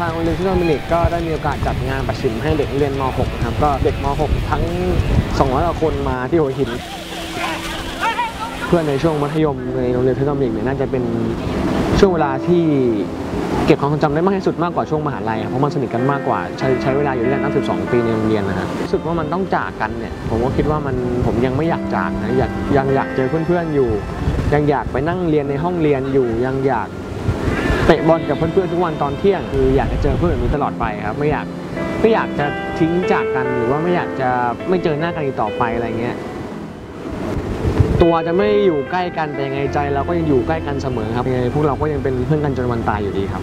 ทางโรงเรียนที่โดมินิกก็ได้มีโอกาสจัดงานประชิมให้เด็กเรียนม .6 นะครับก็เด็กม .6 ทั้ง200กว่าคนมาที่หัวหิน เพื่อนในช่วงมัธยมในโรงเรียนเทคโนโลยีเนี่ยน่าจะเป็นช่วงเวลาที่เก็บความทรงจำได้มากที่สุดมากกว่าช่วงมหาลัยเพราะมันสนิทกันมากกว่าใช้ใช้เวลาอยู่ด้วยกันตั้ง 12 ปีในโรงเรียนนะฮะรู้สึกว่ามันต้องจากกันเนี่ยผมก็คิดว่ามันผมยังไม่อยากจากนะอยากยังอยากเจอเพื่อนๆอยู่ ยังอยากไปนั่งเรียนในห้องเรียนอยู่ยังอยาก เตะบอลกับเพื่อนๆทุกวันตอนเที่ยงคืออยากจะเจอเพื่อนแบบนี้ตลอดไปครับไม่อยากไม่อยากจะทิ้งจากกันหรือว่าไม่อยากจะไม่เจอหน้ากันอีกต่อไปอะไรเงี้ยตัวจะไม่อยู่ใกล้กันแต่ยังไงใจเราก็ยังอยู่ใกล้กันเสมอครับยังไงพวกเราก็ยังเป็นเพื่อนกันจนวันตายอยู่ดีครับ